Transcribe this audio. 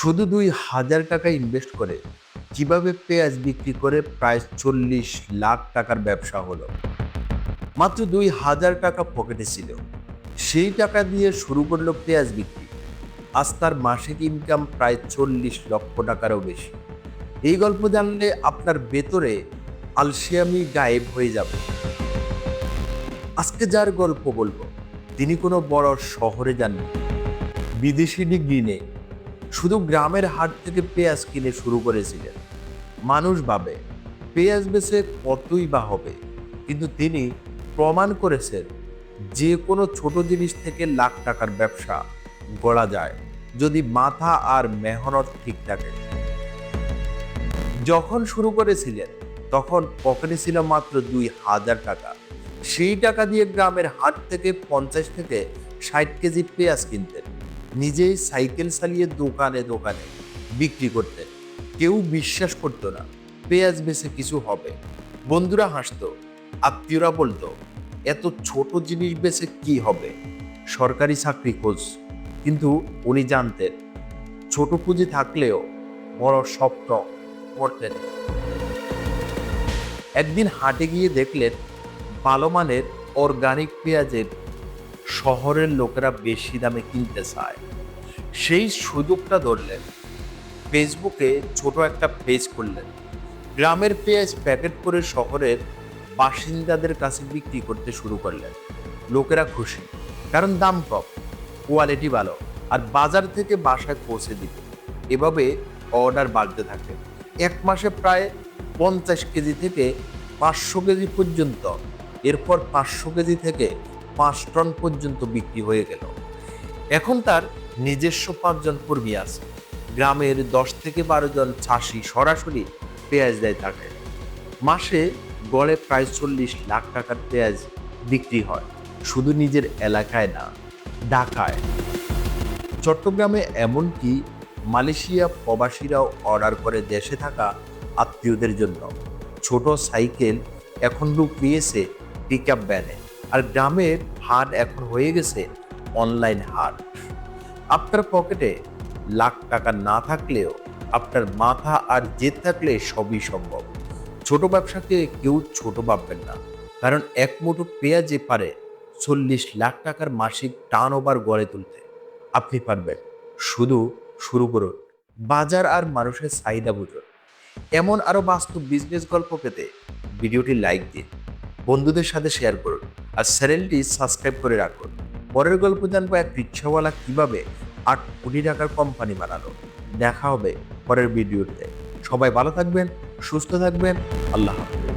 শুধু দুই হাজার টাকা ইনভেস্ট করে, কীভাবে পেঁয়াজ বিক্রি করে প্রায় চল্লিশ লাখ টাকার ব্যবসা হলো। মাত্র দুই হাজার টাকা পকেটে ছিল। সেই টাকা দিয়ে শুরু করল পেঁয়াজ বিক্রি। আজ তার মাসিক ইনকাম প্রায় চল্লিশ লক্ষ টাকারও বেশি। এই গল্প জানলে আপনার ভেতরে আলসিয়ামি গায়েব হয়ে যাবে। আজকে যার গল্প বলব, তিনি কোনো বড় শহরে যাননি। বিদেশি ডিগ্রি নেই। শুধু গ্রামের হাট থেকে পেঁয়াজ কিনে শুরু করেছিলেন। মানুষ ভাবে, পেঁয়াজ বেচে কতই বা হবে? কিন্তু তিনি প্রমাণ করেছেন যে কোনো ছোট জিনিস থেকে লাখ টাকার ব্যবসা গড়া যায় যদি মাথা আর মেহনত ঠিক থাকে। যখন শুরু করেছিলেন, তখন পকেটে ছিল মাত্র দুই হাজার টাকা। সেই টাকা দিয়ে গ্রামের হাট থেকে পঞ্চাশ থেকে ষাট কেজি পেঁয়াজ কিনতেন। নিজেই সাইকেল চালিয়ে দোকানে দোকানে বিক্রি করতেন। কেউ বিশ্বাস করতো না, পেঁয়াজ বেচে কিছু হবে। বন্ধুরা হাসতো, আত্মীয়রা বলতো, এত ছোট জিনিস বেচে কি হবে? সরকারি চাকরি খোঁজ। কিন্তু উনি জানতেন, ছোট পুঁজি থাকলেও বড় স্বপ্ন করতেন। একদিন হাটে গিয়ে দেখলেন, ভালো মানের অর্গানিক পেঁয়াজের শহরের লোকেরা বেশি দামে কিনতে চায়। সেই সুযোগটা ধরলেন। ফেসবুকে ছোট একটা পেজ করলেন গ্রামের পেঁয়াজ প্যাকেট করে শহরের বাসিন্দাদের কাছে বিক্রি করতে শুরু করলেন। লোকেরা খুশি, কারণ দাম কম, কোয়ালিটি ভালো, আর বাজার থেকে বাসায় পৌঁছে দিত। এভাবে অর্ডার বাড়তে থাকে। এক মাসে প্রায় পঞ্চাশ কেজি থেকে পাঁচশো কেজি পর্যন্ত, এরপর পাঁচশো কেজি থেকে পাঁচ টন পর্যন্ত বিক্রি হয়ে গেল। এখন তার নিজস্ব পাঁচজন কর্মী আছে। গ্রামের দশ থেকে বারো জন চাষি সরাসরি পেঁয়াজ দেয় তাকে। মাসে গড়ে প্রায় চল্লিশ লাখ টাকার পেঁয়াজ বিক্রি হয়। শুধু নিজের এলাকায় না, ঢাকায়। চট্টগ্রামে এমনকি মালয়েশিয়া প্রবাসীরাও অর্ডার করে দেশে থাকা আত্মীয়দের জন্য। ছোট সাইকেল এখন রূপ নিয়েছে পিক আপ ভ্যানে আর গ্রামের হাট এখন হয়ে গেছে অনলাইন হাট। আপনার পকেটে লাখ টাকা না থাকলেও আপনার মাথা আর জেদ থাকলে সবই সম্ভব। ছোট ব্যবসাকে কেউ ছোট ভাববেন না। কারণ এক মুঠো পেঁয়াজে পারে চল্লিশ লাখ টাকার মাসিক টার্ন ওভার গড়ে তুলতে। আপনি পারবেন। শুধু শুরু করুন। বাজার আর মানুষের চাহিদা বুঝুন। এমন আরও বাস্তব বিজনেস গল্প পেতে ভিডিওটি লাইক দিন। বন্ধুদের সাথে শেয়ার করুন। আর চ্যানেলটি সাবস্ক্রাইব করে রাখুন। পরের গল্প জানব এক রিক্সাওয়ালা কীভাবে আট কোটি টাকার কোম্পানি বানালো। দেখা হবে পরের ভিডিওতে। সবাই ভালো থাকবেন, সুস্থ থাকবেন, আল্লাহ হাফিজ।